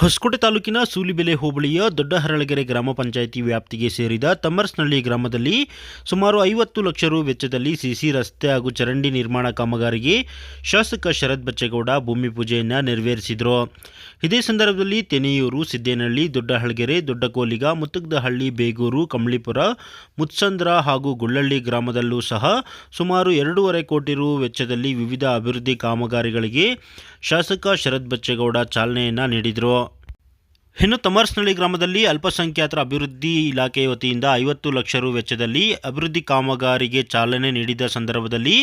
ಹೊಸಕೋಟೆ ತಾಲೂಕಿನ ಸೂಲಿಬೆಲೆ ಹೋಬಳಿಯ ದೊಡ್ಡಹರಳಗೆರೆ ಗ್ರಾಮ ಪಂಚಾಯಿತಿ ವ್ಯಾಪ್ತಿಗೆ ಸೇರಿದ ತಮ್ಮರ್ಸ್ನಳ್ಳಿ ಗ್ರಾಮದಲ್ಲಿ ಸುಮಾರು ಐವತ್ತು ಲಕ್ಷ ರು ವೆಚ್ಚದಲ್ಲಿ ಸಿಸಿ ರಸ್ತೆ ಹಾಗೂ ಚರಂಡಿ ನಿರ್ಮಾಣ ಕಾಮಗಾರಿಗೆ ಶಾಸಕ ಶರತ್ ಬಚ್ಚೇಗೌಡ ಭೂಮಿ ಪೂಜೆಯನ್ನು ನೆರವೇರಿಸಿದರು. ಇದೇ ಸಂದರ್ಭದಲ್ಲಿ ತೆನೆಯೂರು, ಸಿದ್ದೇನಹಳ್ಳಿ ದೊಡ್ಡ ಕೋಲಿಗ ಮುತ್ತುಗ್ದಹಳ್ಳಿ, ಬೇಗೂರು, ಕಂಬಳಿಪುರ, ಮುತ್ಸಂದ್ರ ಹಾಗೂ ಗುಳ್ಳಳ್ಳಿ ಗ್ರಾಮದಲ್ಲೂ ಸಹ ಸುಮಾರು ಎರಡೂವರೆ ಕೋಟಿ ರು ವೆಚ್ಚದಲ್ಲಿ ವಿವಿಧ ಅಭಿವೃದ್ಧಿ ಕಾಮಗಾರಿಗಳಿಗೆ ಶಾಸಕ ಶರತ್ ಬಚ್ಚೇಗೌಡ ಚಾಲನೆಯನ್ನು ನೀಡಿದರು. ಇನ್ನು ತಮರ್ಸ್ನಳ್ಳಿ ಗ್ರಾಮದಲ್ಲಿ ಅಲ್ಪಸಂಖ್ಯಾತರ ಅಭಿವೃದ್ಧಿ ಇಲಾಖೆ ವತಿಯಿಂದ ಐವತ್ತು ಲಕ್ಷ ರು ವೆಚ್ಚದಲ್ಲಿ ಅಭಿವೃದ್ಧಿ ಕಾಮಗಾರಿಗೆ ಚಾಲನೆ ನೀಡಿದ ಸಂದರ್ಭದಲ್ಲಿ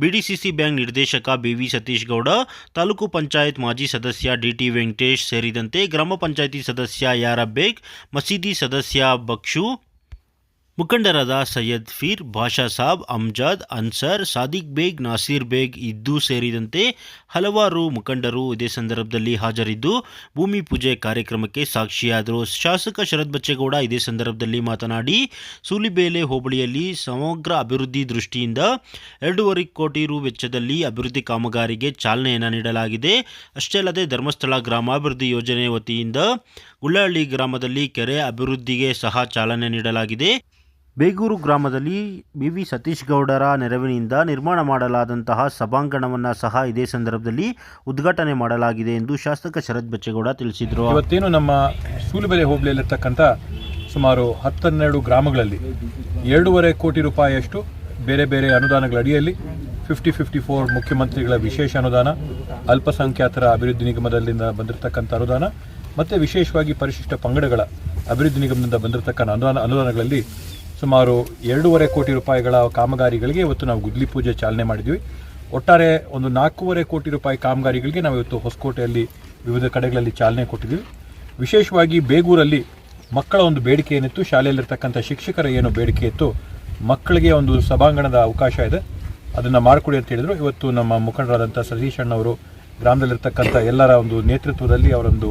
ಬಿಡಿಸಿಸಿ ಬ್ಯಾಂಕ್ ನಿರ್ದೇಶಕ ಬಿವಿ ಸತೀಶ್ ಗೌಡ ತಾಲೂಕು ಪಂಚಾಯತ್ ಮಾಜಿ ಸದಸ್ಯ ಡಿಟಿ ವೆಂಕಟೇಶ್ ಸೇರಿದಂತೆ ಗ್ರಾಮ ಪಂಚಾಯಿತಿ ಸದಸ್ಯ ಯಾರಬ್ಬೇಗ್ ಮಸೀದಿ ಸದಸ್ಯ ಬಕ್ಷು ಮುಖಂಡರಾದ ಸೈಯದ್ ಫೀರ್ ಬಾಷಾ ಸಾಬ್, ಅಮ್ಜಾದ್, ಅನ್ಸರ್, ಸಾದಿಕ್ ಬೇಗ್, ನಾಸೀರ್ ಬೇಗ್ ಇದ್ದು ಸೇರಿದಂತೆ ಹಲವಾರು ಮುಖಂಡರು ಇದೇ ಸಂದರ್ಭದಲ್ಲಿ ಹಾಜರಿದ್ದು, ಭೂಮಿ ಪೂಜೆ ಕಾರ್ಯಕ್ರಮಕ್ಕೆ ಸಾಕ್ಷಿಯಾದರು. ಶಾಸಕ ಶರತ್ ಬಚ್ಚೇಗೌಡ ಇದೇ ಸಂದರ್ಭದಲ್ಲಿ ಮಾತನಾಡಿ, ಸೂಲಿಬೇಲೆ ಹೋಬಳಿಯಲ್ಲಿ ಸಮಗ್ರ ಅಭಿವೃದ್ಧಿ ದೃಷ್ಟಿಯಿಂದ ಎರಡೂವರೆ ಕೋಟಿ ರು ವೆಚ್ಚದಲ್ಲಿ ಅಭಿವೃದ್ಧಿ ಕಾಮಗಾರಿಗೆ ಚಾಲನೆಯನ್ನು ನೀಡಲಾಗಿದೆ. ಅಷ್ಟೇ ಅಲ್ಲದೆ ಧರ್ಮಸ್ಥಳ ಗ್ರಾಮಾಭಿವೃದ್ಧಿ ಯೋಜನೆ ವತಿಯಿಂದ ಗುಳ್ಳಹಳ್ಳಿ ಗ್ರಾಮದಲ್ಲಿ ಕೆರೆ ಅಭಿವೃದ್ಧಿಗೆ ಸಹ ಚಾಲನೆ ನೀಡಲಾಗಿದೆ. ಬೇಗೂರು ಗ್ರಾಮದಲ್ಲಿ ಬಿ ವಿ ಸತೀಶ್ ಗೌಡರ ನೆರವಿನಿಂದ ನಿರ್ಮಾಣ ಮಾಡಲಾದಂತಹ ಸಭಾಂಗಣವನ್ನು ಸಹ ಇದೇ ಸಂದರ್ಭದಲ್ಲಿ ಉದ್ಘಾಟನೆ ಮಾಡಲಾಗಿದೆ ಎಂದು ಶಾಸಕ ಶರತ್ ಬಚ್ಚೇಗೌಡ ತಿಳಿಸಿದರು. ಇವತ್ತೇನು ನಮ್ಮ ಸೂಲುಬೆಲೆ ಹೋಬಳಿಯಲ್ಲಿರ್ತಕ್ಕಂಥ ಸುಮಾರು ಹತ್ತನ್ನೆರಡು ಗ್ರಾಮಗಳಲ್ಲಿ ಎರಡೂವರೆ ಕೋಟಿ ರೂಪಾಯಿಯಷ್ಟು ಬೇರೆ ಬೇರೆ ಅನುದಾನಗಳ ಅಡಿಯಲ್ಲಿ ಫಿಫ್ಟಿ ಫಿಫ್ಟಿ ಫೋರ್ ಮುಖ್ಯಮಂತ್ರಿಗಳ ವಿಶೇಷ ಅನುದಾನ, ಅಲ್ಪಸಂಖ್ಯಾತರ ಅಭಿವೃದ್ಧಿ ನಿಗಮದಲ್ಲಿಂದ ಬಂದಿರತಕ್ಕಂಥ ಅನುದಾನ, ಮತ್ತು ವಿಶೇಷವಾಗಿ ಪರಿಶಿಷ್ಟ ಪಂಗಡಗಳ ಅಭಿವೃದ್ಧಿ ನಿಗಮದಿಂದ ಬಂದಿರತಕ್ಕಂಥ ಅನುದಾನ ಅನುದಾನಗಳಲ್ಲಿ ಸುಮಾರು ಎರಡೂವರೆ ಕೋಟಿ ರೂಪಾಯಿಗಳ ಕಾಮಗಾರಿಗಳಿಗೆ ಇವತ್ತು ನಾವು ಗುದ್ಲಿ ಪೂಜೆ ಚಾಲನೆ ಮಾಡಿದ್ವಿ. ಒಟ್ಟಾರೆ ಒಂದು ನಾಲ್ಕೂವರೆ ಕೋಟಿ ರೂಪಾಯಿ ಕಾಮಗಾರಿಗಳಿಗೆ ನಾವು ಇವತ್ತು ಹೊಸಕೋಟೆಯಲ್ಲಿ ವಿವಿಧ ಕಡೆಗಳಲ್ಲಿ ಚಾಲನೆ ಕೊಟ್ಟಿದ್ವಿ ವಿಶೇಷವಾಗಿ ಬೇಗೂರಲ್ಲಿ ಮಕ್ಕಳ ಒಂದು ಬೇಡಿಕೆ ಏನಿತ್ತು, ಶಾಲೆಯಲ್ಲಿರ್ತಕ್ಕಂಥ ಶಿಕ್ಷಕರ ಏನು ಬೇಡಿಕೆ ಇತ್ತು, ಮಕ್ಕಳಿಗೆ ಒಂದು ಸಭಾಂಗಣದ ಅವಕಾಶ ಇದೆ. ಅದನ್ನು ಮಾಡಿಕೊಡಿ ಅಂತ ಹೇಳಿದರು. ಇವತ್ತು ನಮ್ಮ ಮುಖಂಡರಾದಂಥ ಸತೀಶ್ ಅಣ್ಣವರು ಗ್ರಾಮದಲ್ಲಿರ್ತಕ್ಕಂಥ ಎಲ್ಲರ ಒಂದು ನೇತೃತ್ವದಲ್ಲಿ ಅವರೊಂದು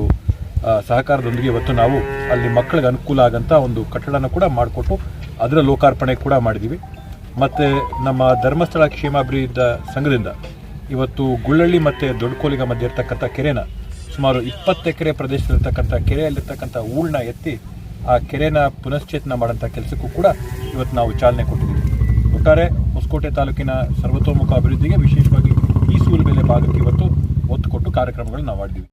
ಸಹಕಾರದೊಂದಿಗೆ ಇವತ್ತು ನಾವು ಅಲ್ಲಿ ಮಕ್ಕಳಿಗೆ ಅನುಕೂಲ ಆಗಂಥ ಒಂದು ಕಟ್ಟಡನ ಕೂಡ ಮಾಡಿಕೊಟ್ಟು ಅದರ ಲೋಕಾರ್ಪಣೆ ಕೂಡ ಮಾಡಿದ್ದೀವಿ ಮತ್ತು ನಮ್ಮ ಧರ್ಮಸ್ಥಳ ಕ್ಷೇಮಾಭಿವೃದ್ಧಿ ಸಂಘದಿಂದ ಇವತ್ತು ಗುಳ್ಳಳ್ಳಿ ಮತ್ತು ದೊಡ್ಡಕೋಲಿಗ ಮಧ್ಯೆ ಇರ್ತಕ್ಕಂಥ ಕೆರೆನ ಸುಮಾರು ಇಪ್ಪತ್ತು ಎಕರೆ ಪ್ರದೇಶದಲ್ಲಿರ್ತಕ್ಕಂಥ ಕೆರೆಯಲ್ಲಿರ್ತಕ್ಕಂಥ ಊಳನ್ನ ಎತ್ತಿ ಆ ಕೆರೆನ ಪುನಶ್ಚೇತನ ಮಾಡೋಂಥ ಕೆಲಸಕ್ಕೂ ಕೂಡ ಇವತ್ತು ನಾವು ಚಾಲನೆ ಕೊಟ್ಟಿದ್ದೀವಿ. ಒಟ್ಟಾರೆ ಹೊಸಕೋಟೆ ತಾಲೂಕಿನ ಸರ್ವತೋಮುಖ ಅಭಿವೃದ್ಧಿಗೆ ವಿಶೇಷವಾಗಿ ಈ ಸೂಲ್ ಬೆಲೆ ಭಾಗಕ್ಕೆ ಇವತ್ತು ಒತ್ತು ಕೊಟ್ಟು ಕಾರ್ಯಕ್ರಮಗಳನ್ನು ನಾವು ಮಾಡಿದ್ದೀವಿ